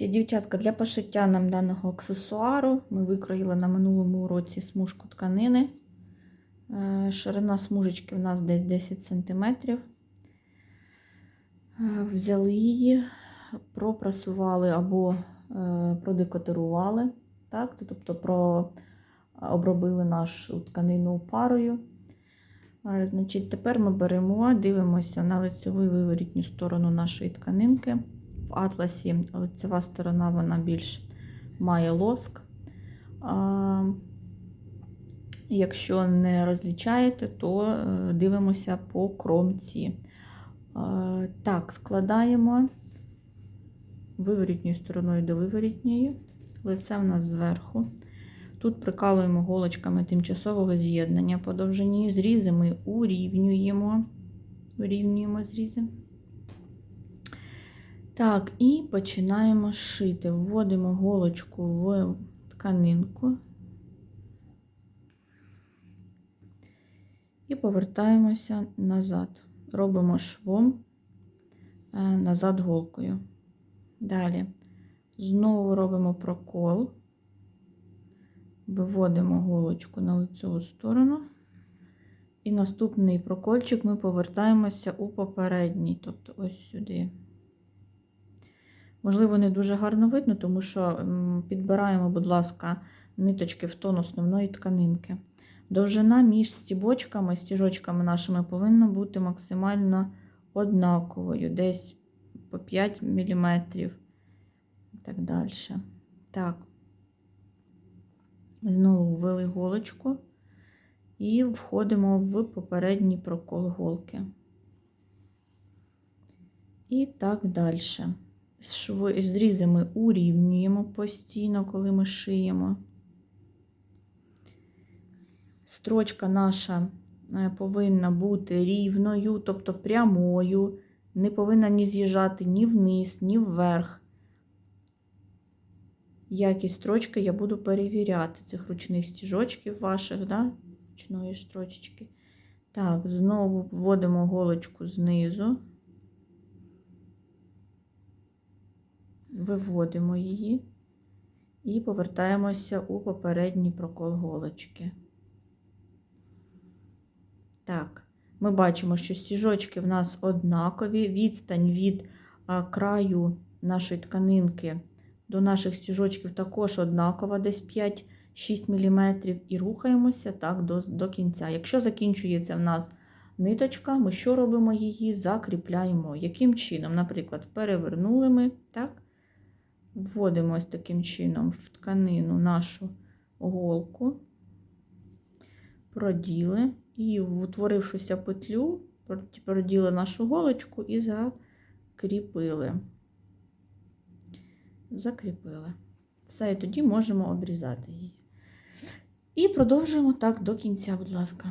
Дівчатка, для пошиття нам даного аксесуару ми викроїли на минулому уроці смужку тканини. Е, Ширина смужечки в нас десь 10 см. Взяли її, пропрасували або е, продекотирували. Так? Тобто про, обробили нашу тканину парою. Е, Значить, Тепер ми беремо, дивимося на лицеву і виворітню сторону нашої тканинки. В атласі лицева сторона вона більш має лоск. Якщо не розлічаєте, то е, дивимося по кромці. Так, складаємо виворітньою стороною до виворітньої, лице в нас зверху. Тут прикалуємо голочками тимчасового з'єднання по довжині. Зрізи ми урівнюємо. Урівнюємо зрізи. Так, і починаємо шити. Вводимо голочку в тканинку і повертаємося назад. Робимо швом е, назад голкою. Далі знову робимо прокол, виводимо голочку на лицеву сторону. І наступний прокольчик ми повертаємося у попередній, тобто ось сюди. Можливо, не дуже гарно видно, тому що підбираємо, будь ласка, ниточки в тон основної тканинки. Довжина між стібочками, стіжочками нашими повинна бути максимально однаковою, десь по 5 мм і так далі. Так, знову ввели голочку і входимо в попередній прокол голки. І так далі. Шви, зрізи ми урівнюємо постійно, коли ми шиємо. Строчка наша повинна бути рівною, тобто прямою, не повинна ні з'їжджати ні вниз, ні вверх. Якість строчки я буду перевіряти цих ручних стіжочків ваших, да? ручної строчечки. Так, знову вводимо голочку знизу. Виводимо її і повертаємося у попередній прокол голочки. Так, ми бачимо, що стіжочки в нас однакові, відстань від краю нашої тканинки до наших стіжочків також однакова, десь 5-6 мм, і рухаємося так до, до кінця. Якщо закінчується в нас ниточка, ми що робимо її? Закріпляємо. Яким чином? Наприклад, перевернули ми, так? Вводимо ось таким чином в тканину нашу голку, проділи і, утворившуся петлю, проділи нашу голочку і закріпили. Закріпили. Все, і тоді можемо обрізати її. І продовжуємо так до кінця, будь ласка.